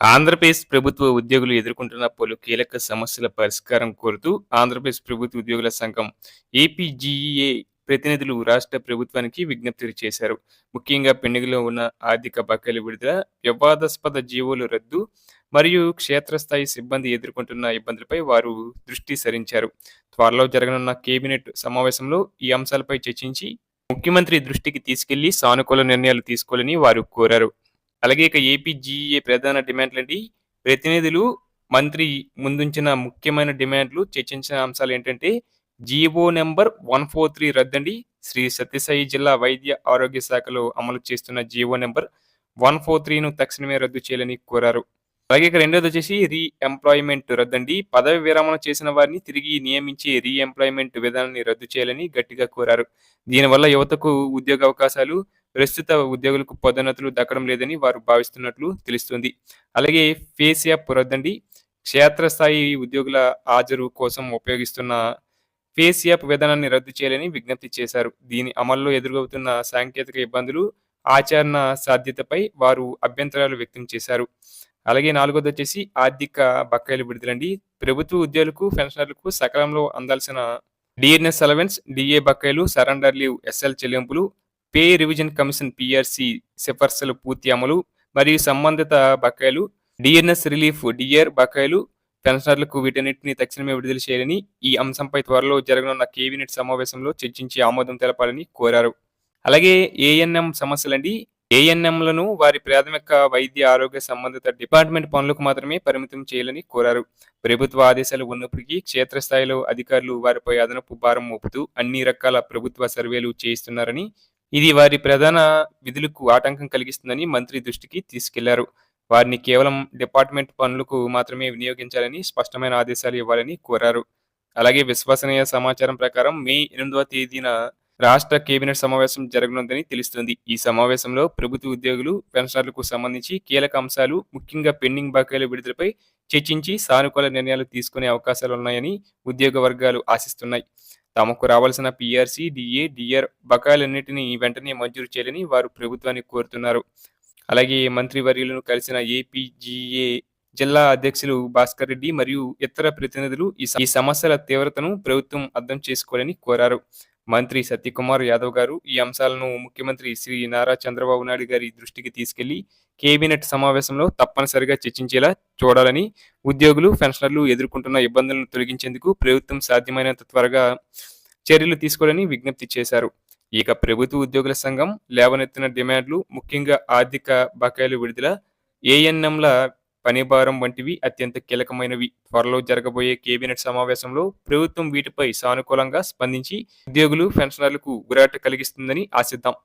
ఆంధ్రప్రదేశ్ ప్రభుత్వ ఉద్యోగులు ఎదుర్కొంటున్న పలు కీలక సమస్యల పరిష్కారం కోరుతూ ఆంధ్రప్రదేశ్ ప్రభుత్వ ఉద్యోగుల సంఘం ఏపీజీఈఏ ప్రతినిధులు రాష్ట్ర ప్రభుత్వానికి విజ్ఞప్తులు చేశారు. ముఖ్యంగా పెండింగ్లో ఉన్న ఆర్థిక బకాయిల విడుదల వివాదాస్పద జీవోలు రద్దు మరియు క్షేత్రస్థాయి సిబ్బంది ఎదుర్కొంటున్న ఇబ్బందులపై వారు దృష్టి సారించారు. త్వరలో జరగనున్న కేబినెట్ సమావేశంలో ఈ అంశాలపై చర్చించి ముఖ్యమంత్రి దృష్టికి తీసుకెళ్ళి సానుకూల నిర్ణయాలు తీసుకోవాలని వారు కోరారు. అలాగే ఇక ఏపీజీఏ ప్రధాన డిమాండ్లు ఏంటి? ప్రతినిధులు మంత్రి ముందుంచిన ముఖ్యమైన డిమాండ్లు చర్చించిన అంశాలు ఏంటంటే G O number one four three రద్దండి. Sri Sathya Sai జిల్లా వైద్య ఆరోగ్య శాఖలో అమలు చేస్తున్న G O number one four త్రీను తక్షణమే రద్దు చేయాలని కోరారు. అలాగే ఇక రెండోది వచ్చేసి రీ ఎంప్లాయ్మెంట్ రద్దండి. పదవి విరమణ చేసిన వారిని తిరిగి నియమించే రీ ఎంప్లాయ్మెంట్ విధానాన్ని రద్దు చేయాలని గట్టిగా కోరారు. దీనివల్ల యువతకు ఉద్యోగ అవకాశాలు ప్రస్తుత ఉద్యోగులకు పదోన్నతులు దక్కడం లేదని వారు భావిస్తున్నట్లు తెలుస్తుంది. అలాగే ఫేస్ యాప్ రద్దండి క్షేత్రస్థాయి ఉద్యోగుల హాజరు కోసం ఉపయోగిస్తున్న ఫేస్ యాప్ విధానాన్ని రద్దు చేయాలని విజ్ఞప్తి చేశారు. దీని అమల్లో ఎదురవుతున్న సాంకేతిక ఇబ్బందులు ఆచరణ సాధ్యతపై వారు అభ్యంతరాలు వ్యక్తం చేశారు. అలాగే నాలుగోది వచ్చేసి ఆర్థిక బకాయిలు విడుదలండి. ప్రభుత్వ ఉద్యోగులకు పెన్షనర్లకు సకాలంలో అందాల్సిన D N S allowance D A బకాయిలు సరెండర్ లీవ్ ఎస్ఎల్ చెల్లింపులు pay revision commission P R C సిఫార్సులు పూర్తి అమలు మరియు సంబంధిత బకాయిలు డిఎన్ఎస్ రిలీఫ్ డిఆర్ బకాయిలు పెన్షనర్లకు వీటన్నిటిని తక్షణమే విడుదల చేయాలని ఈ అంశంపై త్వరలో జరగనున్న కేబినెట్ సమావేశంలో చర్చించి ఆమోదం తెలపాలని కోరారు. అలాగే ఏఎన్ఎం సమస్యలండి. ఏఎన్ఎంలను వారి ప్రాథమిక వైద్య ఆరోగ్య సంబంధిత డిపార్ట్మెంట్ పనులకు మాత్రమే పరిమితం చేయాలని కోరారు. ప్రభుత్వ ఆదేశాలు ఉన్నప్పటికీ క్షేత్రస్థాయిలో అధికారులు వారిపై అదనపు భారం మోపుతూ అన్ని రకాల ప్రభుత్వ సర్వేలు చేయిస్తున్నారని ఇది వారి ప్రధాన విధులకు ఆటంకం కలిగిస్తుందని మంత్రి దృష్టికి తీసుకెళ్ళారు. వారిని కేవలం డిపార్ట్మెంట్ పనులకు మాత్రమే వినియోగించాలని స్పష్టమైన ఆదేశాలు ఇవ్వాలని కోరారు. అలాగే విశ్వసనీయ సమాచారం ప్రకారం మే ఎనిమిదవ తేదీన రాష్ట్ర కేబినెట్ సమావేశం జరగనుందని తెలుస్తుంది. ఈ సమావేశంలో ప్రభుత్వ ఉద్యోగులు పెన్షనర్లకు సంబంధించి కీలక అంశాలు ముఖ్యంగా పెండింగ్ బకాయిల విడుదలపై చర్చించి సానుకూల నిర్ణయాలు తీసుకునే అవకాశాలు ఉన్నాయని ఉద్యోగ వర్గాలు ఆశిస్తున్నాయి. తమకు రావాల్సిన పిఆర్సీ డిఏ డిఆర్ బకాయిలన్నింటినీ వెంటనే మంజూరు చేయాలని వారు ప్రభుత్వాన్ని కోరుతున్నారు. అలాగే మంత్రివర్యులను కలిసిన ఏపీజీఏ జిల్లా అధ్యక్షులు భాస్కర్ రెడ్డి మరియు ఇతర ప్రతినిధులు ఈ సమస్యల తీవ్రతను ప్రభుత్వం అర్థం చేసుకోవాలని కోరారు. మంత్రి సత్యకుమార్ యాదవ్ గారు ఈ అంశాలను ముఖ్యమంత్రి శ్రీ నారా చంద్రబాబు నాయుడు గారి దృష్టికి తీసుకెళ్ళి కేబినెట్ సమావేశంలో తప్పనిసరిగా చర్చించేలా చూడాలని ఉద్యోగులు పెన్షనర్లు ఎదుర్కొంటున్న ఇబ్బందులను తొలగించేందుకు ప్రభుత్వం సాధ్యమైనంత త్వరగా చర్యలు తీసుకోవాలని విజ్ఞప్తి చేశారు. ఇక ప్రభుత్వ ఉద్యోగుల సంఘం లేవనెత్తిన డిమాండ్లు ముఖ్యంగా ఆర్థిక బకాయిలు విడుదల ఏఎన్ఎంల పనిభారం వంటివి అత్యంత కీలకమైనవి. త్వరలో జరగబోయే కేబినెట్ సమావేశంలో ప్రభుత్వం వీటిపై సానుకూలంగా స్పందించి ఉద్యోగులు పెన్షనర్లకు గురాట కలిగిస్తుందని ఆశిద్దాం.